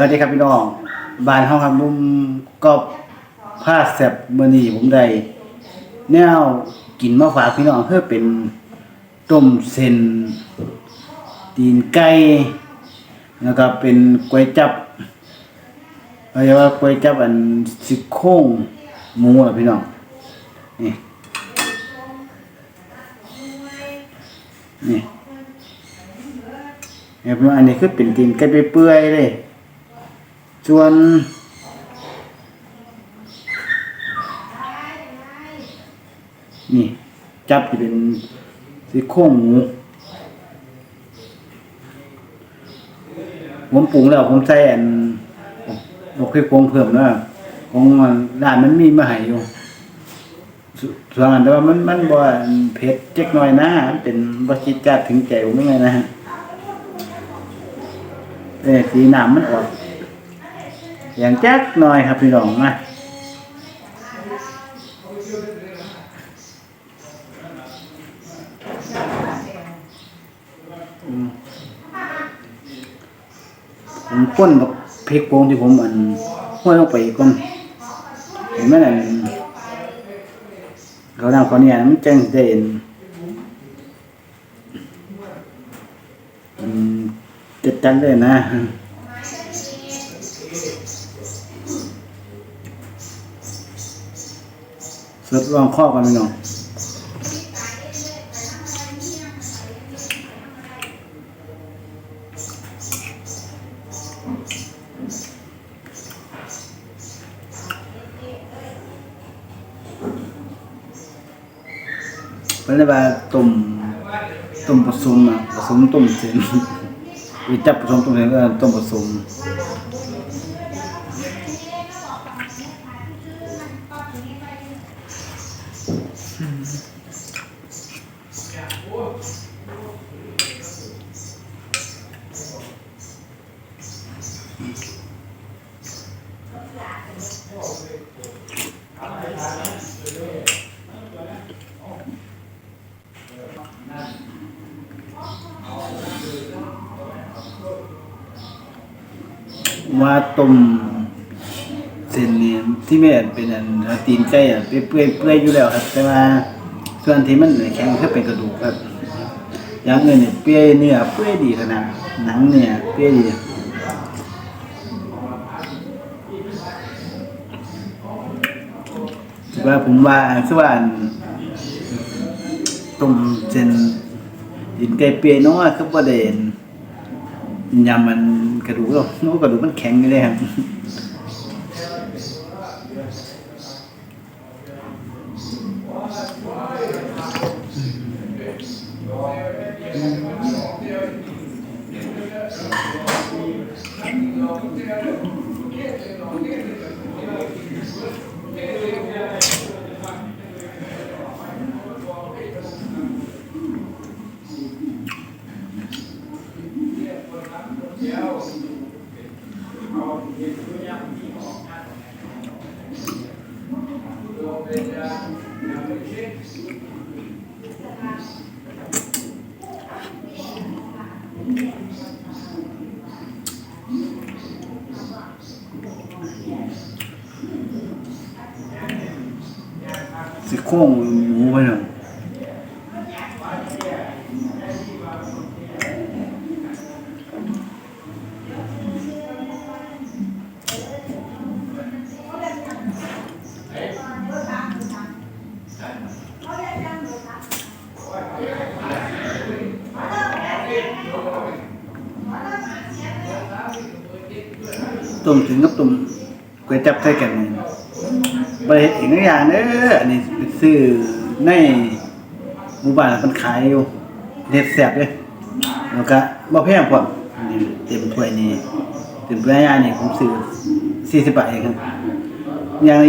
วัสดีครับพี่น้องบ้านเฮาครับลุมก็ผ้าแซบมื้อนี้ผมได้แนวกินมาฝากพี่น้องเพื่อเป็นต้มเส้นตีนไก่แล้วก็เป็นก๋วยจับเรียกว่าก๋วยจับอันซี่โครงหมูล่ะพี่น้องนี่นี่เนี่ยพี่น้องอันนี้คือเป็นตีนไก่เปื่อยเลย ส่วนนี่ จับจะเป็นซี่โครงหมูผมปรุงแล้วผมใส่อันบอกให้ปรุงเพิ่มนะของมันร้านมันมีมาให้อยู่ส่วนอันแต่ว่ามันมันบ่อันเผ็ดเจ๊กหน่อยนะเป็นบ่จิตจัดถึงใจผมยังไงนะฮะเอ้สีน้ำมันออก อย่างแจ๊กหน่อยครับพี่น้องนะผมก้นกับพริกโป่งที่ผมอันห้อยลงไปก่อนเห็นไหมนั่นเขาดังเขาเนี่ยมันแจ้งเด่นจัดจันเลยนะ สดลองข้อกันพี่น้องเป็นอะไรบ้าต้มต้มผสมอะผสมต้มเส้นวิจับผสมต้มเส้นก็ต้มผสม ว่าต้มเส้นนี่ที่แม่เป็นอันตีนไก่อะเปื่อยเปื่อยๆอยู่แล้วครับ แต่ว่าส่วนที่มันแข็งคือเป็นกระดูกครับอย่างอื่นเนี่ยเปื่อยเนื้อเปื่อยดีขนาดหนังเนี่ยเปื่อยดีถือว่าผมว่าคือว่าอันต้มเส้นตีนไก่เปื่อยน้อยคือบ่ได้อันยำมันกระดูกเราโอ้กระดูกมันแข็งอยู่เลยครับ โครงหมูไปหน่อยต้มถึงกับต้มก๋วยจับใส่กันนี่ บริเฮ็ดเองทุกอย่างเนออันนี้ไปซื้อในหมู่บ้านมันขายอยู่เด็ดแสบเลยแล้วก็บ่แพงพร้อมนี่เต็มถ้วยนี่เต็มถ้วยย่านี่ผมซื้อสี่สิบบาทเองครับอย่างละ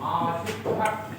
啊去吃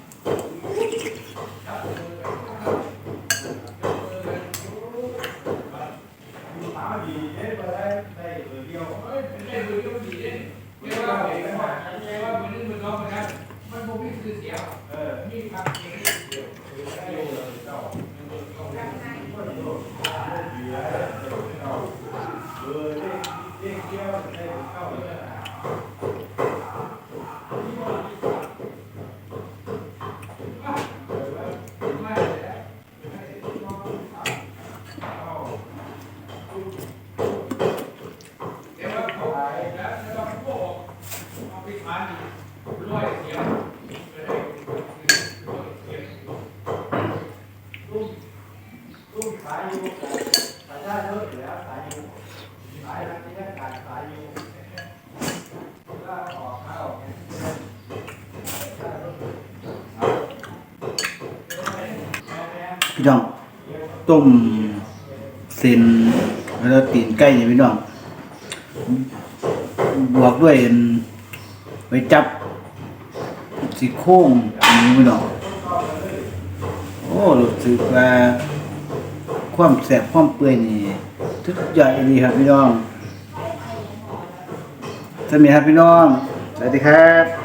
พี่น้องต้มเส้นแล้วตีนไก่เนี่ยพี่น้องบวกด้วยไว้จับสีโครงหมูพี่น้องโอ้รู้สึกว่าความแสบความเปื่อยนี่ ทุกอย่างดีครับพี่น้องสวัสดีครับพี่น้องสวัสดีครับ